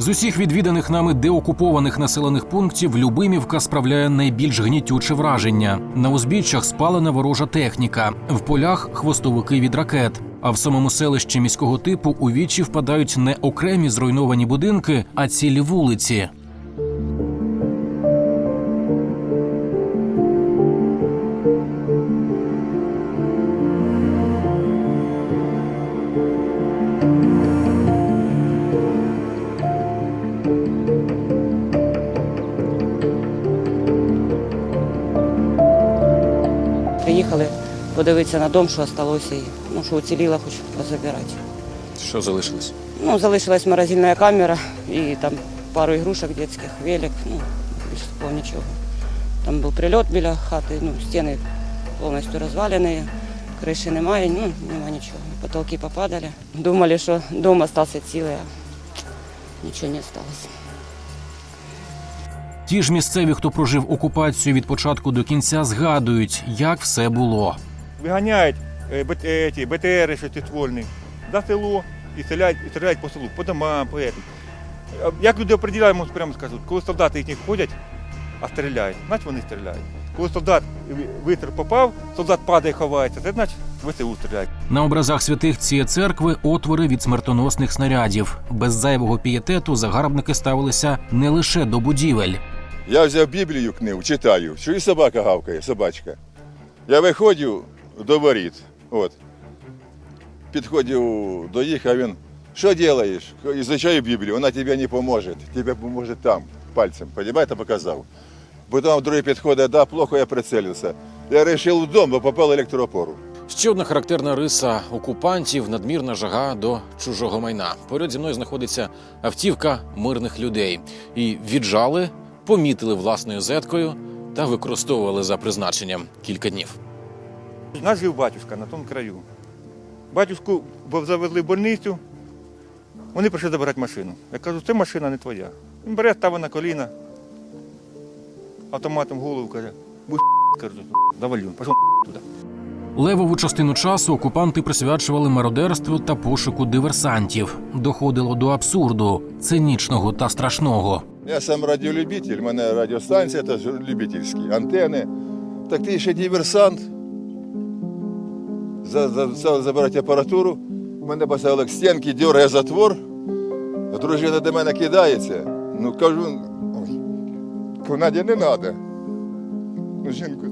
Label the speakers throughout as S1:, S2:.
S1: З усіх відвіданих нами деокупованих населених пунктів Любимівка справляє найбільш гнітюче враження. На узбіччях спалена ворожа техніка, в полях хвостовики від ракет. А в самому селищі міського типу у вічі впадають не окремі зруйновані будинки, а цілі вулиці.
S2: Приїхали подивитися на дом, що залишилося, і ну, що уціліло, хоч позабирати.
S3: Що залишилось?
S2: Ну, залишилась морозильна камера і там пару ігрушок дитячих, велик, ну, більше такого нічого. Там був прильот біля хати, ну, стіни повністю розвалені, криші немає, ну, немає нічого. Потолки попадали. Думали, що дом залишився цілий, а нічого не залишилося.
S1: Ті ж місцеві, хто прожив окупацію від початку до кінця, згадують, як все було.
S4: виганяють е, бет- е, ті БТРи шестиствольні за село і стріляють, і стріляють по селу, по домам, по етим. Е, Як люди определяють, можу прямо скажу, коли солдати їхні ходять, а стріляють, значить вони стріляють. Коли солдат в- вистріл попав, солдат падає, ховається, це значить ВСУ стріляють.
S1: На образах святих цієї церкви отвори від смертоносних снарядів. Без зайвого пієтету загарбники ставилися не лише до будівель.
S5: Я взяв Біблію книгу, читаю, що і собака гавкає, собачка. Я виходжу до воріт, от. Підходив до їх, а він, що робиш? Ізучаю Біблію, вона тобі не поможе, тобі поможе там, пальцем, понимаєте, показав. Потім другий підходить, да, плохо я прицелився. Я вирішив в дом, бо попав електроопору.
S3: Ще одна характерна риса окупантів надмірна жага до чужого майна. Поряд зі мною знаходиться автівка мирних людей. І віджали, помітили власною зеткою та використовували за призначенням кілька днів.
S4: У нас жив батюшка на тому краю. Батюшку завезли в больницю, вони прийшли забирати машину. Я кажу, це машина не твоя. Він бере, ставить на коліна, автоматом голову каже, будь кажу, завалю, пішов туди.
S1: Левову частину часу окупанти присвячували мародерству та пошуку диверсантів. Доходило до абсурду, цинічного та страшного.
S5: Я сам радіолюбитель, у мене радіостанція теж любительські, антени. Так ти ще диверсант. За, за, за, забирати апаратуру. Мене поставили стінки, дергає затвор. Дружина до мене кидається. Ну кажу, ой, не треба. Ну, жінку.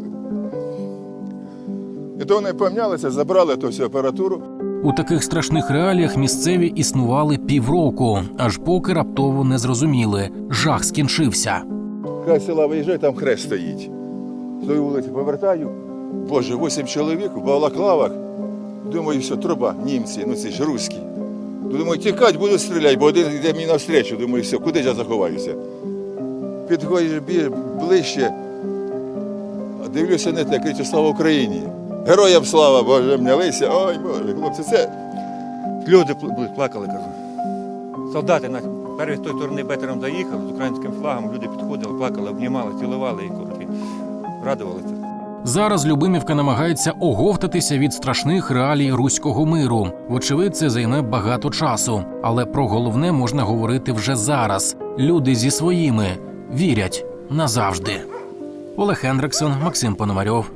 S5: І то вони помнялися, забрали ту всю апаратуру.
S1: У таких страшних реаліях місцеві існували півроку, аж поки раптово не зрозуміли. Жах скінчився.
S5: Хай села виїжджає, там хрест стоїть. З тої вулиці повертаю. Боже, вісім чоловік в балаклавах. Думаю, все, труба, німці, ну ці ж руські. Думаю, тікати буду стріляти, бо один йде мені навстречу. Думаю, все, куди я заховаюся? Підходиш ближче, дивлюся не те, кричу, слава Україні. Героям слава, Боже, мнялися. Ой, Боже, хлопці, це
S4: Люди пл- плакали, кажу. Солдати на перший з тої сторони бетером заїхав з українським флагом, люди підходили, плакали, обнімали, цілували і коротше, радувалися.
S1: Зараз Любимівка намагається оговтатися від страшних реалій руського миру. Вочевидь, це займе багато часу, але про головне можна говорити вже зараз. Люди зі своїми вірять назавжди. Олег Хендриксон, Максим Пономарьов.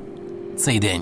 S1: Цей день.